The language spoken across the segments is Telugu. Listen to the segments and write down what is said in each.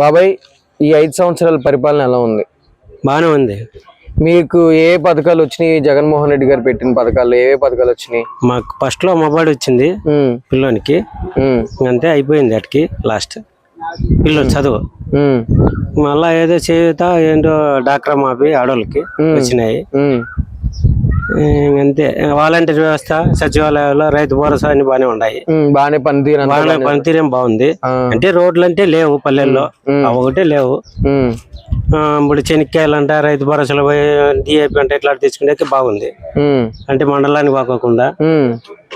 బాబాయ్ ఈ ఐదు సంవత్సరాల పరిపాలన ఎలా ఉంది? బాగానే ఉంది. మీకు ఏ పథకాలు వచ్చినాయి? జగన్మోహన్ రెడ్డి గారు పెట్టిన పథకాలు ఏ పథకాలు వచ్చినాయి? మాకు ఫస్ట్లో మొబైల్ వచ్చింది పిల్లోనికి. అంతే అయిపోయింది అటుకి లాస్ట్ పిల్లోడు చదువు. మళ్ళా ఏదో చేయుత ఏంటో డాక్టర్ మాపి ఆడోళ్ళకి వచ్చినాయి. అంతే. వాలంటీర్ వ్యవస్థ సచివాలయాల్లో రైతు భరోసా అన్ని బాగానే ఉన్నాయి. బాగానే పనితీరు బాగానే పనితీరేం బాగుంది. అంటే రోడ్లు అంటే లేవు పల్లెల్లో. ఒకటే లేవు. ఇప్పుడు చెనిక్కాయలు అంట రైతు భరోసాలు డిఏపి అంటే ఇట్లా తీసుకునే బాగుంది. అంటే మండలానికి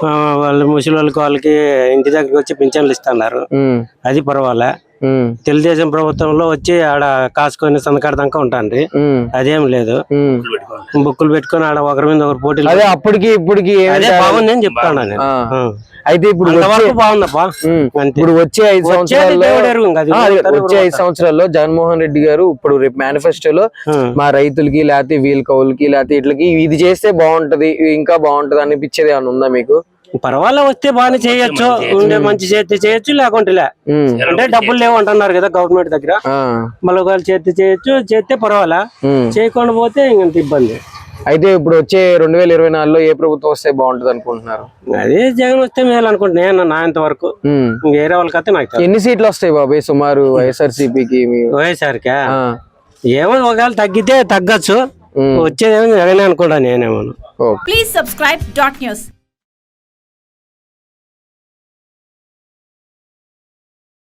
ఆ, వాళ్ళు ముసలి వాళ్ళకి వాళ్ళకి ఇంటి దగ్గరికి వచ్చి పింఛన్లు ఇస్తున్నారు. అది పర్వాలే. తెలుగుదేశం ప్రభుత్వంలో వచ్చి ఆడ కాసుకొని సందకాడ దాకా ఉంటాండ్రి. ఉమ్, అదేం లేదు. బుక్కులు పెట్టుకొని ఆడ ఒకరి మీద ఒకరు పోటీలు అదే అప్పటికి ఇప్పటికి బాగుంది అని చెప్తాను నేను. అయితే ఇప్పుడు బాగుందప్పా ఇప్పుడు వచ్చే ఐదు సంవత్సరాల్లో వచ్చే ఐదు సంవత్సరాల్లో జగన్మోహన్ రెడ్డి గారు ఇప్పుడు రేపు మేనిఫెస్టోలో. మా రైతులకి లేకపోతే వీళ్ళ కౌలుకి లేకపోతే ఇట్లకి ఇది చేస్తే బాగుంటది ఇంకా బాగుంటది అనిపించేది ఏమైనా ఉందా మీకు? పర్వాలే వస్తే బాగానే చేయొచ్చు. ఉండే మంచి చేస్తే చేయొచ్చు లేకుంటే లే. అంటే డబ్బులు లేవు అంటున్నారు కదా గవర్నమెంట్ దగ్గర. ఆ, మళ్ళీ ఒకవేళ చేస్తే చేయొచ్చు చేస్తే పర్వాలా. చేయకుండా పోతే ఇంకంత ఇబ్బంది. అయితే ఇప్పుడు వచ్చే రెండు వేల ఇరవై నాలుగులో ఏ ప్రభుత్వం వస్తే బాగుంటది అనుకుంటున్నారు? అదే జగన్ వస్తే మేలు అనుకుంటున్నా నేను నా ఇంతవరకు ఉమ్. వేరే వాళ్ళకైతే నాకు. ఎన్ని సీట్లు వస్తాయి బాబాయ్ సుమారు వైఎస్ఆర్సీపీకి వైఎస్ఆర్కా ఏమో ఒకవేళ తగ్గితే తగ్గచ్చు. వచ్చేదేమో జగనే అనుకుంటా నేనేమో Please subscribe dot news.